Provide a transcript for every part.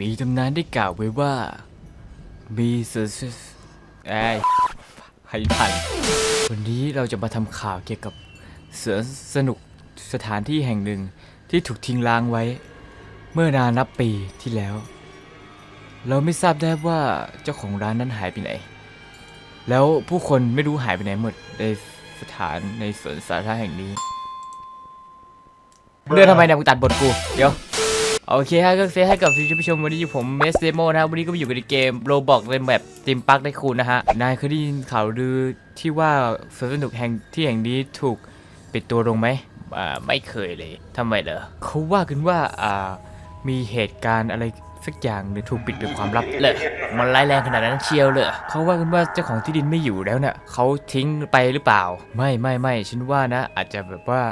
มีตำนานได้กล่าวไว้ว่า มีเสือไอ้ให้ทัน วันนี้เราจะมาทำข่าวเกี่ยวกับเสือสนุกสถานที่แห่งหนึ่งที่ถูกทิ้งร้างไว้ เมื่อนานนับปีที่แล้ว เราไม่ทราบได้ว่าเจ้าของร้านนั้นหายไปไหน แล้วผู้คนไม่รู้หายไปไหนหมดในสถานในสวนสาธารณะแห่งนี้เรื่องทำไมเนี่ยมึงตัดบทกู เดี๋ยว โอเคฮะก็เซให้กับท่านผู้ชมวันนี้ผมเมสเดโมนะครับวันนี้ก็มาอยู่กันในเกมโรบอกในแบบติมปักได้คูณนะฮะ นายเคยได้ยินข่าวลือที่ว่าสวนสนุกแห่งที่แห่งนี้ถูกปิดตัวลงไหมอ่าไม่เคยเลยทำไมเหรอเขาว่ากันว่าอ่ามีเหตุการณ์อะไรสักอย่างหรือถูกปิดเป็นความลับเลยมันร้ายแรงขนาดนั้นเชียวเลยเขาว่ากันว่าเจ้าของที่ดินไม่อยู่แล้วเนี่ยเขาทิ้งไปหรือเปล่า ไม่ไม่ไม่ฉันว่านะ อาจจะแบบว่า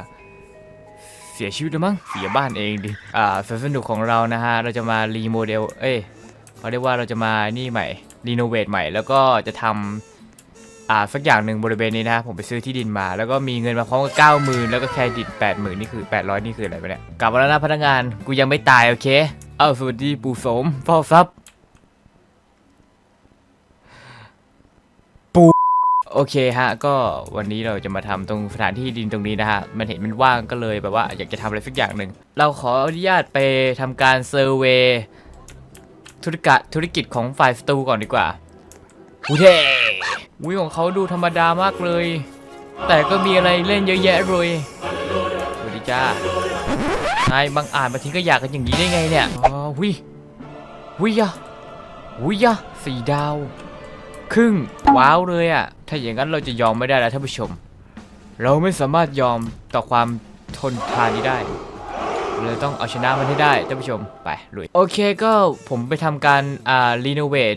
เสียชีวิตแล้วมั้งเสียบ้านเองดิอ่าสวนสนุกของเรานะฮะเราจะมารีโมเดลเอ้ยเขาเรียกว่าเราจะมานี่ใหม่รีโนเวทใหม่แล้วก็จะทำอ่าสักอย่างหนึ่งบริเวณนี้นะผมไปซื้อที่ดินมา แล้วก็มีเงินมาพร้อมกับเก้าหมื่นแล้วก็แค่ดินแปดหมื่นนี่คือแปดร้อยนี่คืออะไรไปเนี่ยกลับมาแล้วนะพนักงานกูยังไม่ตายโอเค เอ้าสวัสดีปู่โสมเฝ้าทรัพย์ โอเคฮะ ก็วันนี้เราจะมาทำตรงสถานที่ดินตรงนี้นะฮะ มันเห็นมันว่างก็เลยแบบว่าอยากจะทำอะไรสักอย่างหนึ่ง เราขออนุญาตไปทำการเซอร์เวย์ธุรกิจธุรกิจของฝ่ายสตูก่อนดีกว่าอุเทวิของเขาดูธรรมดามากเลย แต่ก็มีอะไรเล่นเยอะแยะเลยสวัสดีจ้านายบังอาจมาทิ้งก็อยากกันอย่างนี้ได้ไงเนี่ย อ๋อวิวิยะวิยะสี่ดาว ครึ่งว้าวเลยอะ่ะถ้าอย่างนั้นเราจะยอมไม่ได้แล้วท่านผู้ชม เราไม่สามารถยอมต่อความทนทานนี้ได้เลยต้องเอาชนะมันให้ได้ท่านผู้ชมไปลุยโอเคก็ผมไปทำการอ่ารีโนเวท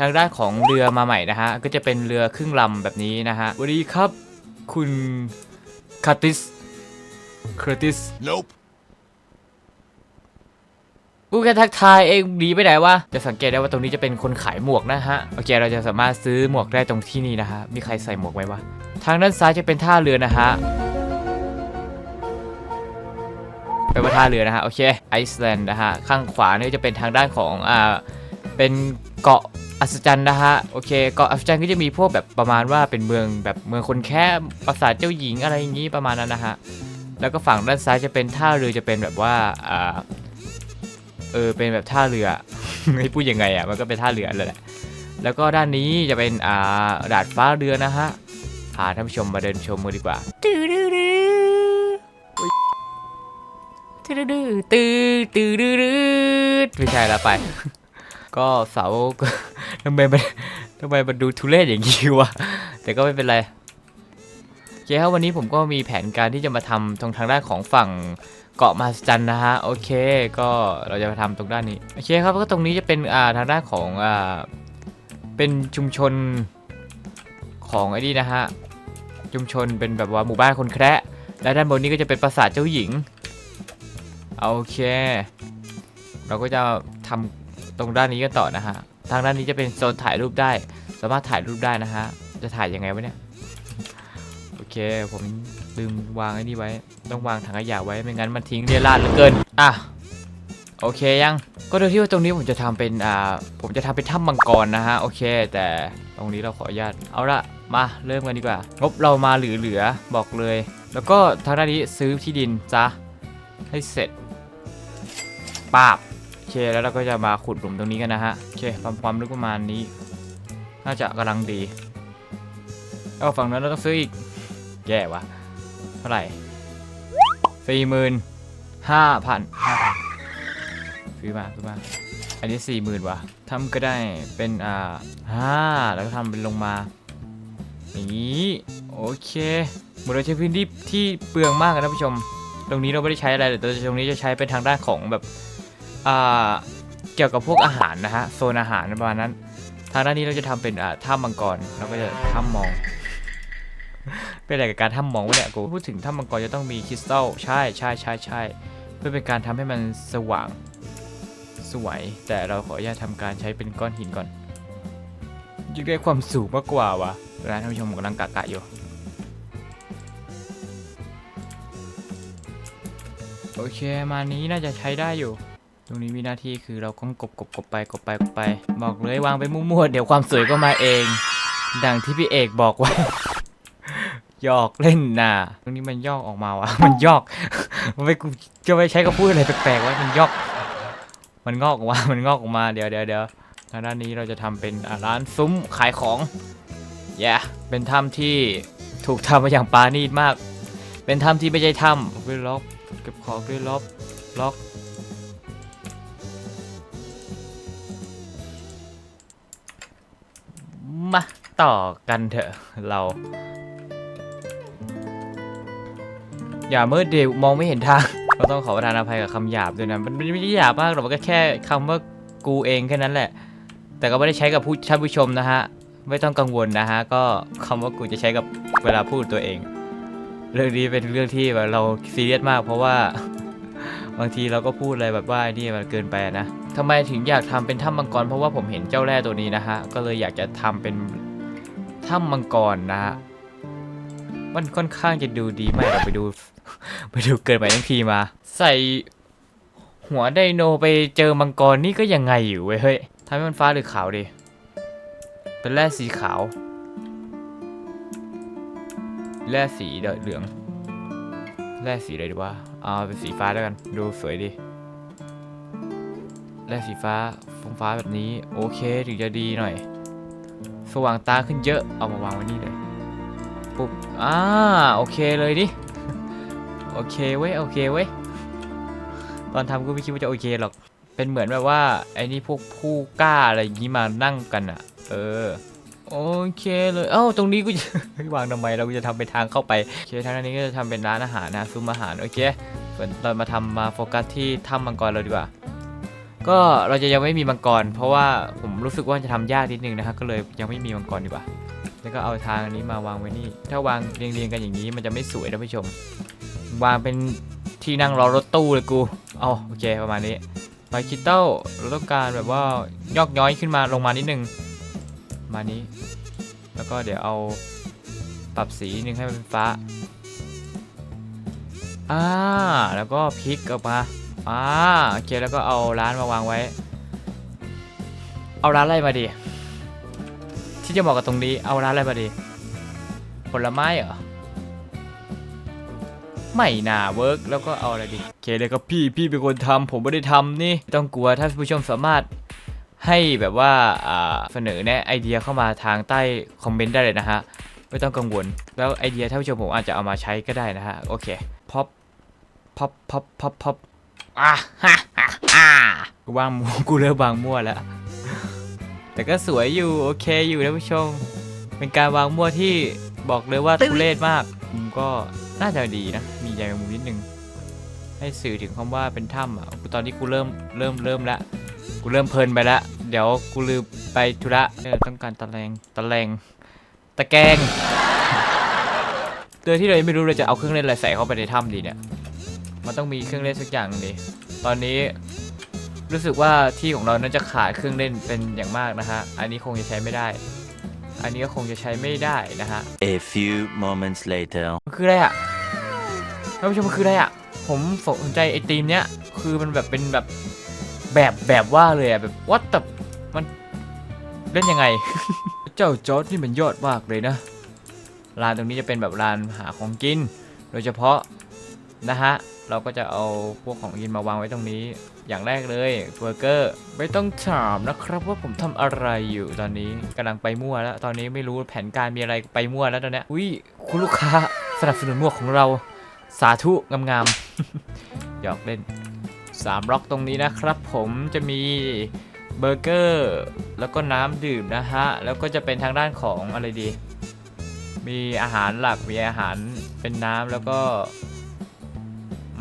ทางด้านของเรือมาใหม่นะฮะ ก็จะเป็นเรือครึ่งลำแบบนี้นะฮะสวัสดีครับ คุณคาติสคาติส Nope. กูแค่ทักทายเองหนีไปไหนวะจะสังเกตได้ว่าตรงนี้จะเป็นคนขายหมวกนะฮะโอเคเราจะสามารถซื้อหมวกได้ตรงที่นี่นะฮะมีใครใส่หมวกไหมวะทางด้านซ้ายจะเป็นท่าเรือนะฮะเป็นว่าท่าเรือนะฮะโอเคไอซ์แลนด์นะฮะข้างขวานี่จะเป็นทางด้านของอ่าเป็นเกาะอัศจรรย์นะฮะโอเคเกาะอัศจรรย์ก็จะมีพวกแบบประมาณว่าเป็นเมืองแบบเมืองคนแค่ปราสาทเจ้าหญิงอะไรอย่างนี้ประมาณนั้นนะฮะแล้วก็ฝั่งด้านซ้ายจะเป็นท่าเรือจะเป็นแบบว่าอ่า เออเป็นแบบท่าเรือ ไม่พูดยังไงอะมันก็เป็นท่าเรือเลยแหละแล้วก็ด้านนี้จะเป็นอ่าดาดฟ้าเรือนะฮะพาท่านผู้ชมมาเดินชมมือดีกว่าตื้อดื้อดื้ออุ๊ยตื้อดื้อตื้อตื้อดื้อดื้อไม่ใช่ละไป ก็เสาทำไมมันทำไมมันดูทุเรศอย่างนี้วะแต่ก็ไม่เป็นไรโอเคครับวันนี้ผมก็มีแผนการที่จะมาทำตรงทางด้านของฝั่ง เกาะมหัศจรรย์นะฮะโอเคก็เราจะมาทำตรงด้านนี้โอเคครับก็ตรงนี้จะเป็นอ่าทางด้านของอ่าเป็นชุมชนของไอ้นี่นะฮะชุมชนเป็นแบบว่าหมู่บ้านคนแคระและด้านบนนี้ก็จะเป็นปราสาทเจ้าหญิงโอเค เราก็จะทำตรงด้านนี้กันต่อนะฮะทางด้านนี้จะเป็นโซนถ่ายรูปได้ สามารถถ่ายรูปได้นะฮะจะถ่ายยังไงวะเนี่ยโอเคผม ลืมวางไอ้นี่ไว้ ต้องวางถังขยะไว้ไม่งั้นมันทิ้งเรียราดเหลือเกิน อะโอเคยังก็โดยที่ว่าตรงนี้ผมจะทำเป็นอ่าผมจะทำเป็นถ้ำมังกรนะฮะโอเค แต่ตรงนี้เราขออนุญาตเอาละมาเริ่มกันดีกว่างบเรามาเหลือๆบอกเลย แล้วก็ทางด้านนี้ซื้อที่ดินจ้ะให้เสร็จปาบโอเคแล้วเราก็จะมาขุดหลุมตรงนี้กันนะฮะโอเคความความลึกประมาณนี้ น่าจะกำลังดีเอาฝั่งนั้นเราต้องซื้ออีกแย่วะ เท่าไหร่สี่หมื่นห้าพันห้าพันซื้อมาซื้อมาอันนี้สี่หมื่นวะทำก็ได้เป็นอ่าห้าแล้วก็ทำเป็นลงมาอย่างนี้โอเคเหมือนเราใช้พื้นที่ที่เปลืองมากนะท่านผู้ชม ตรงนี้เราไม่ได้ใช้อะไรแต่ตรงนี้จะใช้เป็นทางด้านของแบบอ่าเกี่ยวกับพวกอาหารนะฮะโซนอาหารประมาณนั้น ทางด้านนี้เราจะทำเป็นอ่าถ้ำมังกรเราก็จะถ้ำมอง เป็นอะไรกับการถ้ำมองวะเนี่ยกูพูดถึงถ้ำมังกรจะต้องมีคริสตัลใช่ใช่ใช่ใช่เพื่อเป็นการทำให้มันสว่างสวย แต่เราขออนุญาตทำการใช้เป็นก้อนหินก่อนยึดได้ความสูงมากกว่าวะนะท่านผู้ชมกำลังกะกะอยู่โอเคมานี้น่าจะใช้ได้อยู่ ตรงนี้มีหน้าที่คือเราต้องกบกบกบไปกบไปกบไป บอกเลยวางไปมั่วๆเดี๋ยวความสวยก็มาเอง ดังที่พี่เอกบอกไว้ ยอกเล่นนะตรงนี้มันยอกออกมาวะ มันยอก มันไม่กูจะไปใช้กับพูดอะไรแปลกๆวะมันยอก มันงอกออกมา มันงอกออกมา เดี๋ยวเดี๋ยวเดี๋ยวทางด้านนี้เราจะทำเป็นร้านซุ้มขายของแย่เป็นถ้ำที่ถูกทำมาอย่างปาณีตมาก เป็นถ้ำที่ไม่ใช่ถ้ำด้วยล็อก เก็บของด้วยล็อก ล็อก มาต่อกันเถอะเรา อย่าเมื่อเดียวมองไม่เห็นทาง ก็ต้องขอประทานอภัยกับคำหยาบด้วยนะ มันไม่ได้หยาบมากหรอกมันก็แค่คำว่ากูเองแค่นั้นแหละ แต่ก็ไม่ได้ใช้กับผู้ท่านผู้ชมนะฮะ ไม่ต้องกังวลนะฮะ ก็คำว่ากูจะใช้กับเวลาพูดตัวเอง เรื่องนี้เป็นเรื่องที่แบบเราซีเรียสมาก เพราะว่าบางทีเราก็พูดอะไรแบบว่านี่มันเกินไปนะทำไมถึงอยากทำเป็นถ้ำมังกร เพราะว่าผมเห็นเจ้าแร่ตัวนี้นะฮะ ก็เลยอยากจะทำเป็นถ้ำมังกรนะฮะ มันค่อนข้างจะดูดีไหมเราไปดู ไปดูเกินไปทั้งทีมา ใส่หัวไดโนไปเจอมังกรนี่ก็ยังไงอยู่เว้ยเฮ้ยทำให้มันฟ้าหรือขาวดี เป็นแร่สีขาว แร่สีเหลือง แร่สีอะไรดีวะเอาเป็นสีฟ้าแล้วกัน ดูสวยดีแร่สีฟ้าฟงฟ้าแบบนี้ โอเคถึงจะดีหน่อย สว่างตาขึ้นเยอะ เอามาวางไว้นี่เลย ปุ๊บ อ่า โอเคเลยดิ โอเคเว้ยโอเคเว้ยตอนทำกูไม่คิดว่าจะโอเคหรอก เป็นเหมือนแบบว่าไอ้นี่พวกผู้กล้าอะไรอย่างนี้มานั่งกันอะเออโอเคเลย เอ้า ตรงนี้กูจะวางทำไม เราจะทำเป็นทางเข้าไป โอเค ทางนี้ก็จะทำเป็นร้านอาหารนะซุ้มอาหาร โอเคส่วนเรามาทำมาโฟกัสที่ถ้ำมังกรเราดีกว่า ก็เราจะยังไม่มีมังกร เพราะว่าผมรู้สึกว่าจะทำยากนิดนึงนะครับ ก็เลยยังไม่มีมังกรดีกว่า แล้วก็เอาทางอันนี้มาวางไว้นี่ ถ้าวางเรียงๆกันอย่างนี้มันจะไม่สวยนะผู้ชม วางเป็นที่นั่งรอรถตู้เลยกูเอาโอเคประมาณนี้ไฟคิตเต้เราต้องการแบบว่ายอกย้อยขึ้นมาลงมานิดนึงมานี้ แล้วก็เดี๋ยวเอาปรับสีนึงให้มันเป็นฟ้าอ่าแล้วก็พลิกออกมาอ่าโอเคแล้วก็เอาร้านมาวางไว้ เอาร้านอะไรมาดี ที่จะเหมาะกับตรงนี้เอาร้านอะไรมาดี ผลไม้เหรอ ไม่น่าเวิร์กแล้วก็เอาอะไรดีโอเคเลยครับพี่พี่เป็นคนทำผมไม่ได้ทำนี่ไม่ต้องกลัวถ้าผู้ชมสามารถให้แบบว่าอ่าเสนอแนะไอเดียเข้ามาทางใต้คอมเมนต์ได้เลยนะฮะ ไม่ต้องกังวล แล้วไอเดียท่านผู้ชมผมอาจจะเอามาใช้ก็ได้นะฮะ โอเคพับพับพับพับพับอะฮ่าฮ่าฮ่ากูวางมั่วกูเริ่มวางมั่วแล้ว แต่ก็สวยอยู่โอเคอยู่นะผู้ชม เป็นการวางมั่วที่บอกเลยว่าทุเรศมากผมก็ น่าจะดีนะ มีใยแมงมุมนิดนึง ให้สื่อถึงคำว่าเป็นถ้ำอะกูตอนนี้กูเริ่มเริ่มเริ่มละ กูเริ่มเพลินไปละ เดี๋ยวกูลืมไปธุระเออต้องการตะแลงตะแลงตะแกรงโดยที่เรายังไม่รู้เลยจะเอาเครื่องเล่นอะไรใส่เข้าไปในถ้ำดีเนี่ย มันต้องมีเครื่องเล่นสักอย่างหนึ่งดิตอนนี้รู้สึกว่าที่ของเราน่าจะขาดเครื่องเล่นเป็นอย่างมากนะฮะ อันนี้คงจะใช้ไม่ได้ อันนี้ก็คงจะใช้ไม่ได้นะฮะ A few moments later. มันคืออะไรอะ ท่านผู้ชมมันคืออะไรอะ ผมสนใจไอตีมเนี้ย คือมันแบบเป็นแบบแบบแบบว่าเลยอะแบบวัดแต่มันเล่นยังไง เจ้าจอร์ดนี่มันยอดมากเลยนะร้านตรงนี้จะเป็นแบบร้านหาของกิน โดยเฉพาะนะฮะเราก็จะเอาพวกของกินมาวางไว้ตรงนี้ อย่างแรกเลยเบอร์เกอร์ไม่ต้องถามนะครับว่าผมทำอะไรอยู่ตอนนี้กำลังไปมั่วแล้ว ตอนนี้ไม่รู้แผนการมีอะไรไปมั่วแล้วตอนเนี้ยอุ้ยคุณลูกค้าสนับสนุนมั่วของเรา สาธุงามๆหยอกเล่นสามบล็อกตรงนี้นะครับผมจะมีเบอร์เกอร์แล้วก็น้ำดื่มนะฮะ แล้วก็จะเป็นทางด้านของอะไรดี มีอาหารหลักมีอาหารเป็นน้ำแล้วก็อ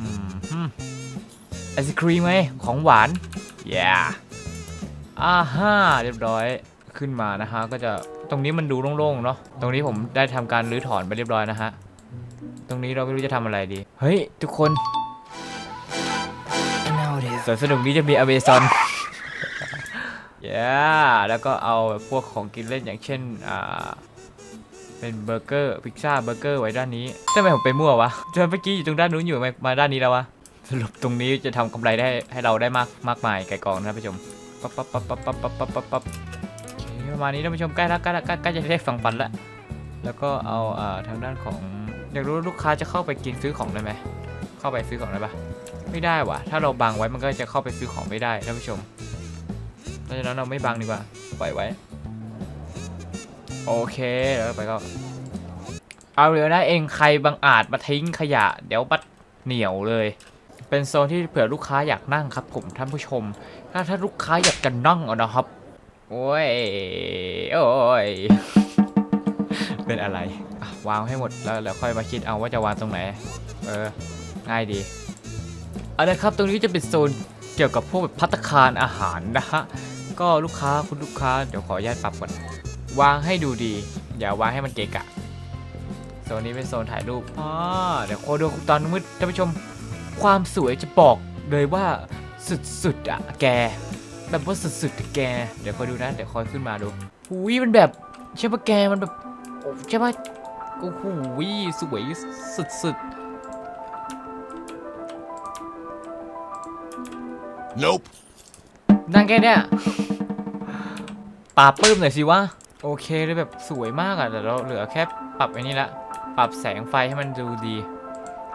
ไอศครีมไหมของหวาน yeah อ่าฮ่าเรียบร้อยขึ้นมานะฮะ ก็จะตรงนี้มันดูโล่งๆเนาะตรงนี้ผมได้ทำการรื้อถอนไปเรียบร้อยนะฮะ ตรงนี้เราไม่รู้จะทำอะไรดี เฮ้ย ทุกคนสวนสนุกนี้จะมีอเมซอน yeah แล้วก็เอาพวกของกินเล่นอย่างเช่น อ่า เป็นเบอร์เกอร์พิซซ่าเบอร์เกอร์ไว้ด้านนี้ทำไมผมไปมั่ววะเจอเมื่อกี้อยู่ตรงด้านนู้นอยู่ทำไมมาด้านนี้แล้ววะ สรุปตรงนี้จะทำกำไรได้ให้เราได้มากมากมายไก่กองนะท่านผู้ชม ปั๊บปั๊บปั๊บปั๊บปั๊บปั๊บปั๊บปั๊บโอเคประมาณนี้ท่านผู้ชมใกล้แล้วใกล้แล้วใกล้ใกล้จะได้ฟังปันแล้ว แล้วก็เอาอ่าทางด้านของ อยากรู้ลูกค้าจะเข้าไปกินซื้อของได้ไหมเข้าไปซื้อของได้ปะไม่ได้วะถ้าเราบังไว้มันก็จะเข้าไปซื้อของไม่ได้ท่านผู้ชมเพราะฉะนั้นเราไม่บังดีกว่าปล่อยไว้ โอเคแล้วไปก็ เอาเลยนะเองใครบังอาจมาทิ้งขยะ เดี๋ยวบัดเหนียวเลย เป็นโซนที่เผื่อลูกค้าอยากนั่งครับ ผมท่านผู้ชม ถ้าถ้าลูกค้าอยากจะนั่งเอานะครับ โอ้ย โอ้ย เป็นอะไร วางให้หมดแล้วแล้วค่อยมาคิดเอาว่าจะวางตรงไหน เออ ง่ายดีเอาละครับ ตรงนี้จะเป็นโซนเกี่ยวกับพวกแบบพัตตาคารอาหารนะฮะ ก็ลูกค้าคุณลูกค้าเดี๋ยวขออนุญาตปรับก่อน วางให้ดูดี อย่าวางให้มันเกะกะ โซนนี้เป็นโซนถ่ายรูปอ่าเดี๋ยวโคดูตอนมืดท่านผู้ชม ความสวยจะบอกเลยว่าสุดๆอะแก แบบว่าสุดๆอะแก เดี๋ยวคอยดูนะ เดี๋ยวคอยขึ้นมาดูหุยมันแบบใช่ปะแกมันแบบใช่ปะ โอ้โหสวยสุด Nope. ๆนั่งแค่เนี้ยปาบปื้มหน่อยสิวะ โอเคเลยแบบสวยมากอะแต่เราเหลือแค่ปรับไอ้นี่ละ ปรับแสงไฟให้มันดูดี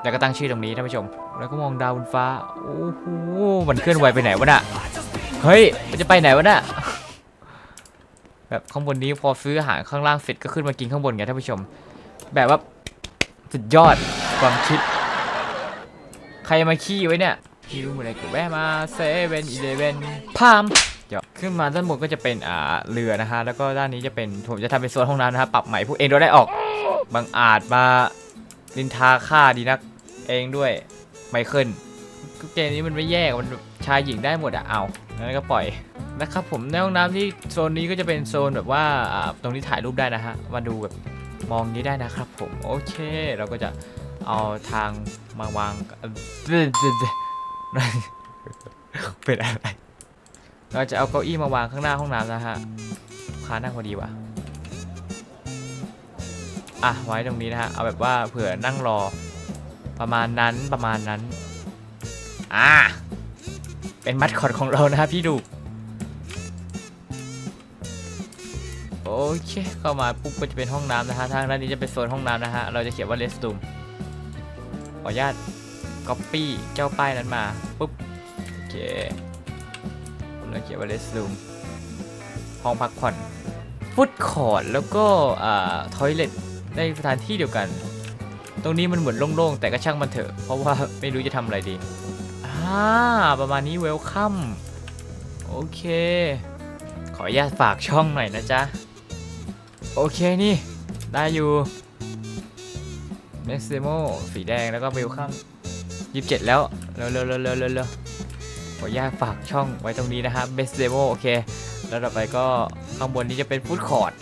แล้วก็ตั้งชื่อตรงนี้ท่านผู้ชม แล้วก็มองดาวบนฟ้า โอ้โห มันเคลื่อนไหวไปไหนวะน่ะ เฮ้ย มันจะไปไหนวะน่ะ แบบข้างบนนี้พอซื้ออาหารข้างล่างเสร็จก็ขึ้นมากินข้างบนไงท่านผู้ชม แบบว่าสุดยอดความคิด ใครมาขี้ไว้เนี่ยคิวเมื่อไรกูแวะมาเซเว่นอีเลเว่นพามเดี๋ยวขึ้นมาด้านบนก็จะเป็นอ่าเรือนะฮะแล้วก็ด้านนี้จะเป็นผมจะทำเป็นโซนห้องน้ำนะฮะปรับใหม่พวกเองโดนได้ออกบางอาจมาลินทาค่าดีนักเองด้วยไมเคิลเกมนี้มันไม่แยกมันชายหญิงได้หมดอะเอางั้นก็ปล่อยนะครับผมในห้องน้ำที่โซนนี้ก็จะเป็นโซนแบบว่าอ่าตรงนี้ถ่ายรูปได้นะฮะมาดูแบบ มองนี้ได้นะครับผม โอเค เราก็จะเอาทางมาวางเอ่อเป็นอะไร เราจะเอาเก้าอี้มาวางข้างหน้าห้องน้ำนะฮะค้านั่งพอดีวะอะไว้ตรงนี้นะฮะ เอาแบบว่าเผื่อนั่งรอประมาณนั้นประมาณนั้น อ่า เป็นมัดคอดของเรานะฮะพี่ดู เคเข้ามาปุ๊บก็จะเป็นห้องน้ำนะฮะทางด้านนี้จะเป็นโซนห้องน้ำนะฮะเราจะเขียนว่า restroom ขออนุญาต copy เจ้าป้ายนั้นมาปุ๊บโอเคเราเขียนว่า restroom ห้องพักผ่อนฟุตคอร์ดแล้วก็อ่าทอยเล็ตในสถานที่เดียวกัน ตรงนี้มันเหมือนโล่งๆแต่ก็ช่างมันเถอะ เพราะว่าไม่รู้จะทำอะไรดีอ่าประมาณนี้เวลคัมโอเค ขออนุญาตฝากช่องหน่อยนะจ๊ะ โอเคนี่ ได้อยู่ n e x t e m o สีแดงแล้วก็เวลคัมยี่สิบเจ็ดแล้ว เร็วเร็วเร็วเร็วเร็วขออนุญาตฝากช่องไว้ตรงนี้นะฮะ Best Demo โอเค แล้วต่อไปก็ข้างบนนี้จะเป็นฟู้ดคอร์ t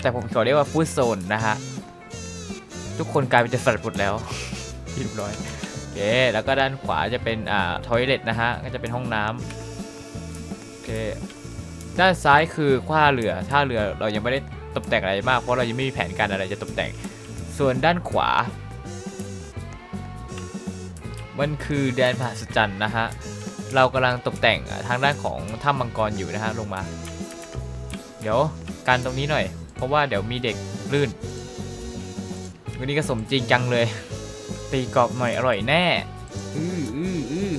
แต่ผมขอเรียกว่าฟู้ดโซนนะฮะ ทุกคนกลายเป็นจะสลัดหมดแล้วเรียบร้อยโอเค แล้วก็ด้านขวาจะเป็นอ่าทอยเลทนะฮะ ก็จะเป็นห้องน้ำโอเค ด้านซ้ายคือท่าเรือท่าเรือเรายังไม่ได้ ตกแต่งอะไรมาก เพราะเรายังไม่มีแผนการอะไรจะตกแต่ง ส่วนด้านขวา มันคือแดนผาสจันนะฮะ เรากำลังตกแต่งทางด้านของถ้ำมังกรอยู่นะฮะลงมา เดี๋ยวการตรงนี้หน่อย เพราะว่าเดี๋ยวมีเด็กลื่น วันนี้ก็สมจริงจังเลย ตีกรอบหน่อยอร่อยแน่ อื้ออื้ออื้อ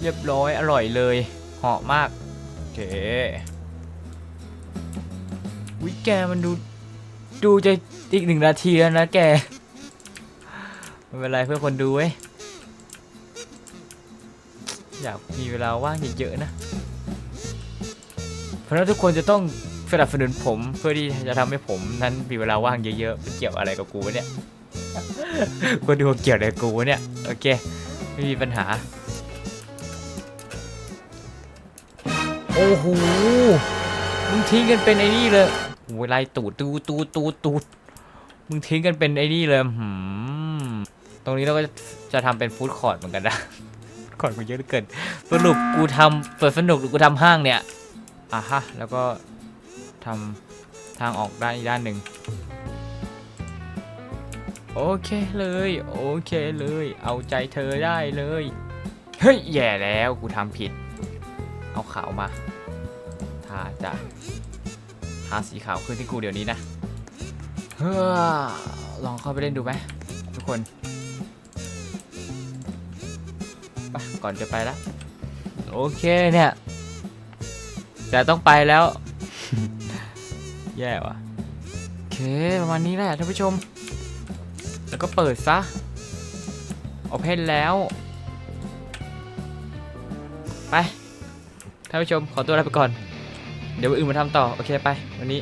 เรียบร้อยอร่อยเลยเหาะมากโอเค วิแกมันดูดูจะอีกหนึ่งนาทีแล้วนะแกไม่เป็นไรเพื่อคนดูเว้ยอยากมีเวลาว่างเยอะๆนะ เพราะนั้นทุกคนจะต้องสนับสนุนผมเพื่อที่จะทำให้ผมนั้นมีเวลาว่างเยอะๆเกี่ยวอะไรกับกูเนี่ยกูดูเกี่ยวอะไรกูเนี่ยโอเค ไม่มีปัญหา โอ้โหมึงทิ้งกันเป็นไอ้นี่เลย โอ้ยไล่ตูดตูดตูดตูดตูดมึงทิ้งกันเป็นไอ้นี่เลยหืมตรงนี้เราก็จะทำเป็นฟู้ดคอร์ทเหมือนกันนะคอร์ทมันเยอะเหลือเกินสรุปกูทำเปิดสนุกหรือกูทำห้างเนี่ยอะฮะแล้วก็ทำทางออกด้านอีกด้านหนึ่งโอโอเคเลย โอเคเลย เอาใจเธอได้เลย เฮ้ย แย่แล้วกูทำผิด เอาขาวมาทาจ้ะ ทาสีขาวขึ้นที่กูเดี๋ยวนี้นะเฮ้อลองเข้าไปเล่นดูไหมทุกคนไปก่อนจะไปละโอเคเนี่ยจะต้องไปแล้ว แย่ว่ะโอเคประมาณนี้แหละท่านผู้ชม แล้วก็เปิดซะโอเพนแล้ว ไปท่านผู้ชมขอตัวลาไปก่อน เดี๋ยววันอื่นมาทำต่อ โอเคไป วันนี้